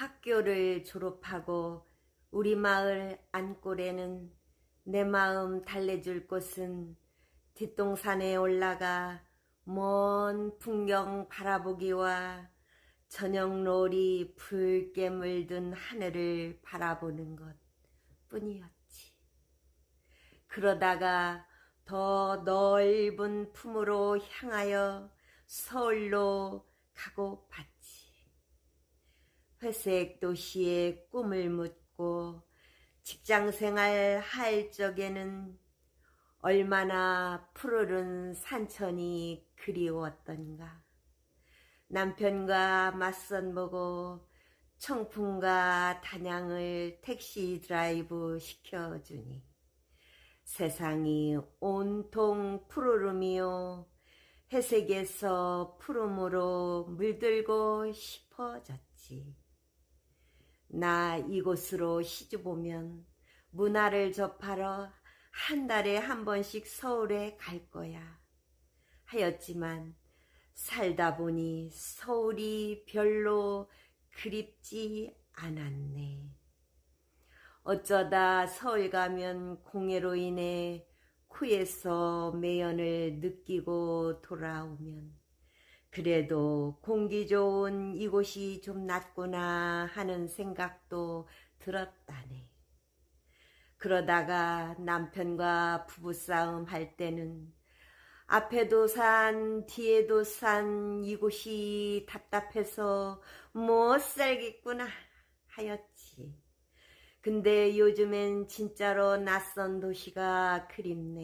학교를 졸업하고 우리 마을 안골에는 내 마음 달래줄 곳은 뒷동산에 올라가 먼 풍경 바라보기와 저녁 노을이 붉게 물든 하늘을 바라보는 것 뿐이었지. 그러다가 더 넓은 품으로 향하여 서울로 가고 봤지. 회색 도시의 꿈을 묻고 직장 생활 할 적에는 얼마나 푸르른 산천이 그리웠던가. 남편과 맞선 보고 청풍과 단양을 택시 드라이브 시켜주니 세상이 온통 푸르름이요 회색에서 푸름으로 물들고 싶어졌지. 나 이곳으로 시주보면 문화를 접하러 한 달에 한 번씩 서울에 갈 거야. 하였지만 살다 보니 서울이 별로 그립지 않았네. 어쩌다 서울 가면 공해로 인해 코에서 매연을 느끼고 돌아오면 그래도 공기 좋은 이곳이 좀 낫구나 하는 생각도 들었다네. 그러다가 남편과 부부싸움 할 때는 앞에도 산 뒤에도 산 이곳이 답답해서 못 살겠구나 하였지. 근데 요즘엔 진짜로 낯선 도시가 그립네.